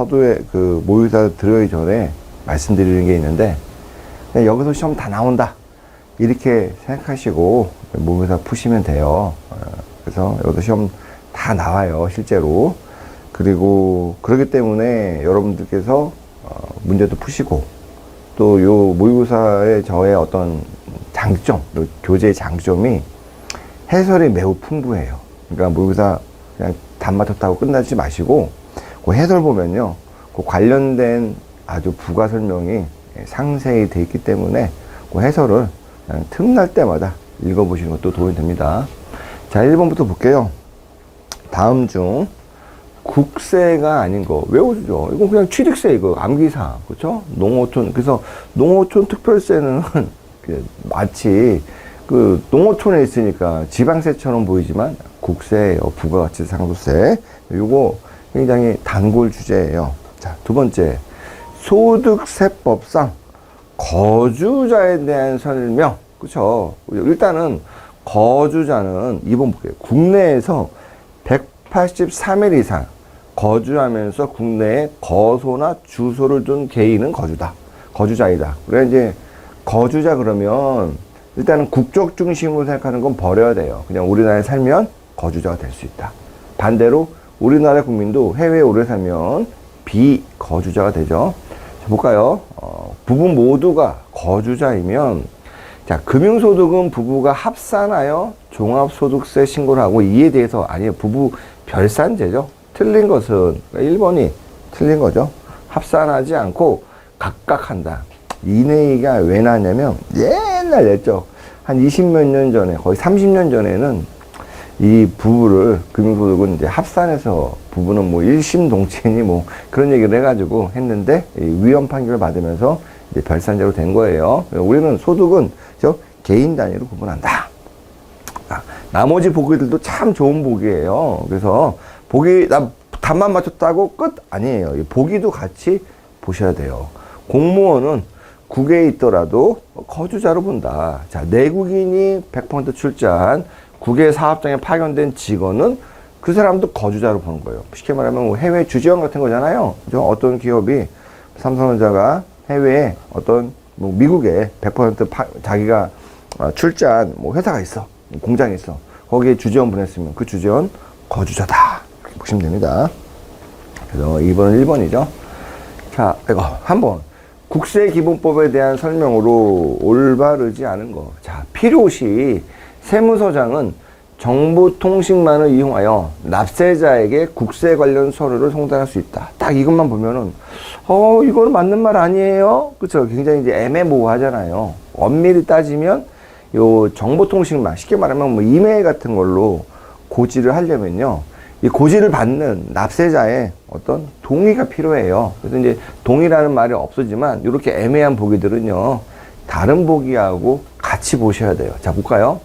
서두에 그 모의사 들어가기 전에 말씀드리는 게 있는데 여기서 시험 다 나온다 이렇게 생각하시고 모의사 푸시면 돼요. 어, 그래서 여기서 시험 다 나와요 실제로. 그리고 그렇기 때문에 여러분들께서 어, 문제도 푸시고 또 요 모의고사의 저의 어떤 장점, 요 교재의 장점이 해설이 매우 풍부해요. 그러니까 모의고사 그냥 답 맞췄다고 끝나지 마시고 그 해설 보면요. 그 관련된 아주 부가 설명이 상세히 돼 있기 때문에 그 해설을 틈날 때마다 읽어보시는 것도 도움이 됩니다. 자, 1번부터 볼게요. 다음 중 국세가 아닌 거 외워주죠. 이건 그냥 취득세 이거 암기사 그렇죠? 농어촌 그래서 농어촌 특별세는 그 마치 그 농어촌에 있으니까 지방세처럼 보이지만 국세예요. 부가가치 상도세. 요거 굉장히 단골 주제예요. 자, 두 번째. 소득세법상 거주자에 대한 설명. 그쵸? 일단은 거주자는 이번 볼게요. 국내에서 183일 이상 거주하면서 국내에 거소나 주소를 둔 개인은 거주다. 거주자이다. 그래 이제 거주자 그러면 일단은 국적 중심으로 생각하는 건 버려야 돼요. 그냥 우리나라에 살면 거주자가 될 수 있다. 반대로 우리나라 국민도 해외에 오래 살면 비거주자가 되죠. 자, 볼까요? 어, 부부 모두가 거주자이면 자, 금융소득은 부부가 합산하여 종합소득세 신고를 하고 이에 대해서 아니요 부부 별산제죠. 틀린 것은 1번이 틀린 거죠. 합산하지 않고 각각 한다. 이 얘기가 왜 나왔냐면 옛날 옛적 한 20 몇 년 전에 거의 30년 전에는 이 부부를 금융소득은 이제 합산해서 부부는 뭐 일심동체니 뭐 그런 얘기를 해가지고 했는데 이 위헌 판결을 받으면서 이제 별산제로 된 거예요. 우리는 소득은 저 개인 단위로 구분한다. 아, 나머지 보기들도 참 좋은 보기예요. 그래서 보기 나 답만 맞췄다고 끝 아니에요. 이 보기도 같이 보셔야 돼요. 공무원은 국외에 있더라도 거주자로 본다. 자, 내국인이 100% 출자한 국외 사업장에 파견된 직원은 그 사람도 거주자로 보는 거예요. 쉽게 말하면 뭐 해외 주지원 같은 거잖아요. 그죠? 어떤 기업이 삼성전자가 해외에 어떤 뭐 미국에 100% 파, 자기가 어, 출자한 뭐 회사가 있어. 공장이 있어. 거기에 주지원 보냈으면 그 주지원 거주자다. 이렇게 보시면 됩니다. 그래서 2번은 1번이죠. 자, 이거 한번 국세기본법에 대한 설명으로 올바르지 않은 거. 자, 필요시 세무서장은 정보통신망을 이용하여 납세자에게 국세 관련 서류를 송달할 수 있다. 딱 이것만 보면은 어 이거는 맞는 말 아니에요. 그렇죠? 굉장히 이제 애매모호하잖아요. 엄밀히 따지면 요 정보통신망 쉽게 말하면 뭐 이메일 같은 걸로 고지를 하려면요. 이 고지를 받는 납세자의 어떤 동의가 필요해요. 그래서 이제 동의라는 말이 없어지만 이렇게 애매한 보기들은요. 다른 보기하고 같이 보셔야 돼요. 자, 볼까요?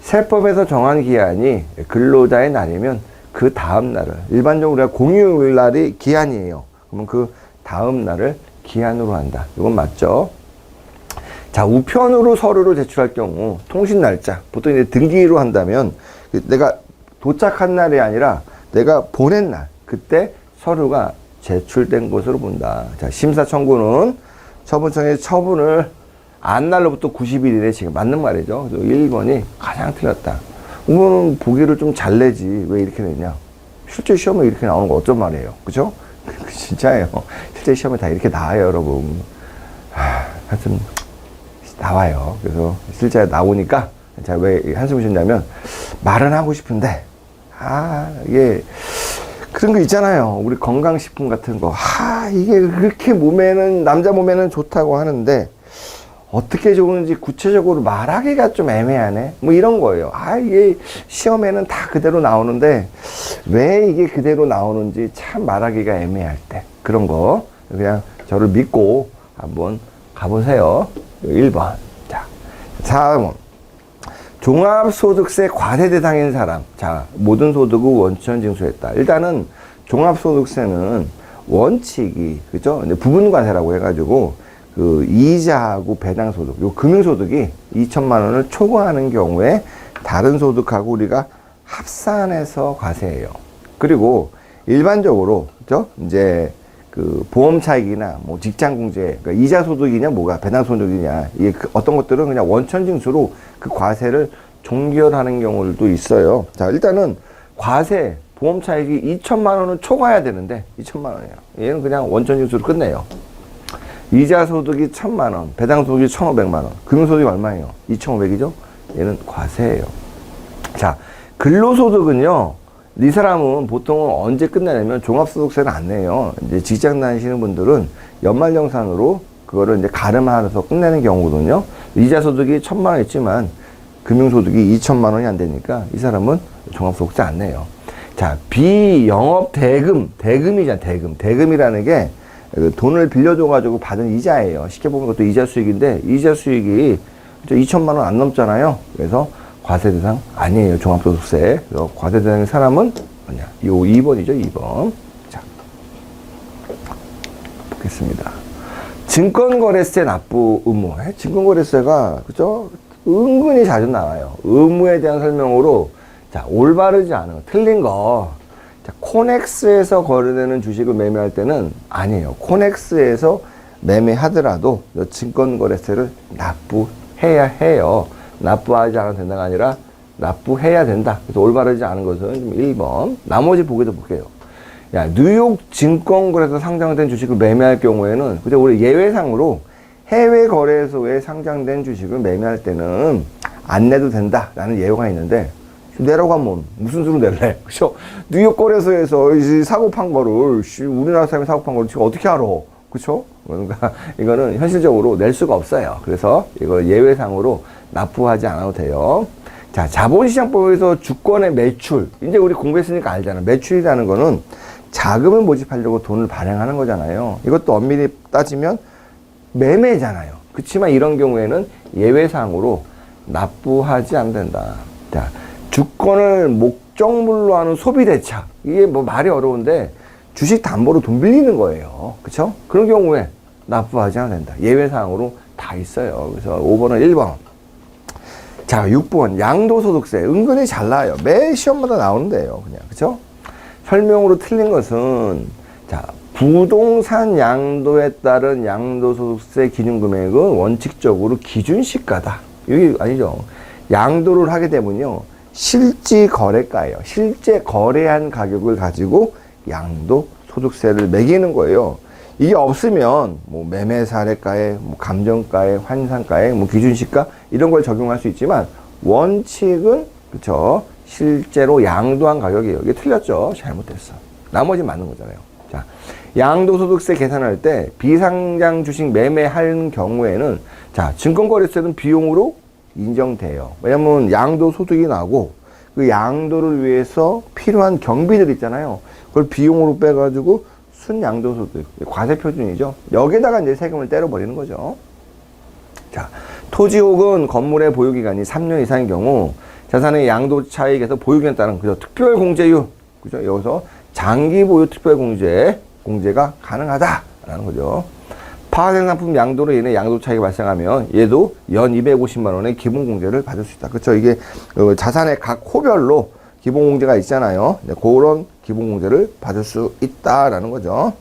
세법에서 정한 기한이 근로자의 날이면 그 다음 날을 일반적으로 우리가 공휴일 날이 기한이에요. 그러면 그 다음 날을 기한으로 한다. 이건 맞죠? 자, 우편으로 서류를 제출할 경우 통신 날짜 보통 이제 등기로 한다면 그 내가 도착한 날이 아니라 내가 보낸 날 그때 서류가 제출된 것으로 본다. 자, 심사 청구는 처분청의 처분을 안 날로부터 90일 이내 지금 맞는 말이죠. 그래서 1번이 가장 틀렸다. 이거는 보기를 좀 잘 내지 왜 이렇게 냈냐? 실제 시험에 이렇게 나오는 거 어쩐 말이에요. 그죠? 진짜예요. 실제 시험에 다 이렇게 나와요, 여러분. 하, 하여튼 나와요. 그래서 실제 나오니까 제가 왜 한숨을 쉬냐면 말은 하고 싶은데 아 이게 그런 거 있잖아요. 우리 건강식품 같은 거. 아 이게 그렇게 몸에는 남자 몸에는 좋다고 하는데 어떻게 좋은지 구체적으로 말하기가 좀 애매하네. 뭐 이런 거예요. 아 이게 시험에는 다 그대로 나오는데 왜 이게 그대로 나오는지 참 말하기가 애매할 때 그런 거 그냥 저를 믿고 한번 가보세요. 1번. 자, 4번. 종합소득세 과세 대상인 사람. 자, 모든 소득을 원천 징수했다. 일단은 종합소득세는 원칙이, 그죠? 부분과세라고 해가지고, 그, 이자하고 배당 소득, 요 금융 소득이 2천만 원을 초과하는 경우에 다른 소득하고 우리가 합산해서 과세해요. 그리고 일반적으로, 그죠? 이제 그 보험 차익이나 뭐 직장 공제, 그러니까 이자 소득이냐 뭐가 배당 소득이냐 이게 그 어떤 것들은 그냥 원천 징수로 그 과세를 종결하는 경우들도 있어요. 자 일단은 과세 보험 차익이 2천만 원은 초과해야 되는데 2천만 원이에요. 얘는 그냥 원천 징수로 끝내요. 이자 소득이 천만 원, 배당 소득이 천오백만 원, 금융 소득이 얼마예요? 이천오백이죠? 얘는 과세예요. 자, 근로소득은요, 이 사람은 보통은 언제 끝내냐면 종합소득세를 안 내요. 이제 직장 다니시는 분들은 연말정산으로 그거를 이제 가름하면서 끝내는 경우거든요. 이자 소득이 천만 원 있지만 금융소득이 이천만 원이 안 되니까 이 사람은 종합소득세 안 내요. 자, 비영업 대금, 대금이잖아, 대금. 대금이라는 게그 돈을 빌려줘가지고 받은 이자예요. 쉽게 보면 그것도 이자 수익인데, 이자 수익이 2천만 원 안 넘잖아요. 그래서 과세 대상 아니에요. 종합소득세. 그래서 과세 대상인 사람은 뭐냐? 요 2번이죠, 2번. 자, 보겠습니다. 증권거래세 납부 의무. 에? 증권거래세가, 그죠? 은근히 자주 나와요. 의무에 대한 설명으로, 자, 올바르지 않은 거, 틀린 거. 자, 코넥스에서 거래되는 주식을 매매할 때는 아니에요. 코넥스에서 매매하더라도 이 증권거래세를 납부해야 해요. 납부하지 않아도 된다가 아니라 납부해야 된다. 그래서 올바르지 않은 것은 좀 1번. 나머지 보기도 볼게요. 야, 뉴욕 증권거래소 상장된 주식을 매매할 경우에는, 그죠? 우리 예외상으로 해외 거래소에 상장된 주식을 매매할 때는 안 내도 된다라는 예외가 있는데, 내라고 하면 무슨 수로 낼래? 그죠? 뉴욕 거래소에서 이 사고 판 거를, 씨, 우리나라 사람이 사고 판 거를 지금 어떻게 알아? 그쵸? 그러니까 이거는 현실적으로 낼 수가 없어요. 그래서 이거 예외상으로 납부하지 않아도 돼요. 자, 자본시장법에서 주권의 매출. 이제 우리 공부했으니까 알잖아. 매출이라는 거는 자금을 모집하려고 돈을 발행하는 거잖아요. 이것도 엄밀히 따지면 매매잖아요. 그렇지만 이런 경우에는 예외상으로 납부하지 않는다. 자, 주권을 목적물로 하는 소비 대차. 이게 뭐 말이 어려운데 주식 담보로 돈 빌리는 거예요. 그쵸? 그런 경우에 납부하지 않아도 된다. 예외 사항으로 다 있어요. 그래서 5번은 1번. 자, 6번. 양도소득세. 은근히 잘 나와요. 매 시험마다 나오는데요. 그냥. 그쵸? 설명으로 틀린 것은, 자, 부동산 양도에 따른 양도소득세 기준금액은 원칙적으로 기준시가다. 이게 아니죠. 양도를 하게 되면요. 실지 거래가예요. 실제 거래한 가격을 가지고 양도 소득세를 매기는 거예요. 이게 없으면 뭐 매매 사례가에 뭐 감정가에 환산가에 뭐 기준시가 이런 걸 적용할 수 있지만 원칙은 그쵸 실제로 양도한 가격이에요. 이게 틀렸죠. 잘못됐어. 나머지 맞는 거잖아요. 자, 양도소득세 계산할 때 비상장 주식 매매하는 경우에는 자 증권거래세는 비용으로 인정돼요. 왜냐면 양도 소득이 나고 그 양도를 위해서 필요한 경비들 있잖아요. 그걸 비용으로 빼가지고 순양도소득 과세 표준이죠. 여기다가 이제 세금을 때려버리는 거죠. 자, 토지 혹은 건물의 보유 기간이 3년 이상인 경우 자산의 양도 차익에서 보유 기간에 따른 그죠 특별 공제율 그죠 여기서 장기 보유 특별 공제 공제가 가능하다라는 거죠. 파생상품 양도로 인해 양도 차익이 발생하면 얘도 연 250만 원의 기본 공제를 받을 수 있다. 그렇죠? 이게 어, 자산의 각 호별로 기본 공제가 있잖아요. 네, 그런 기본 공제를 받을 수 있다라는 거죠.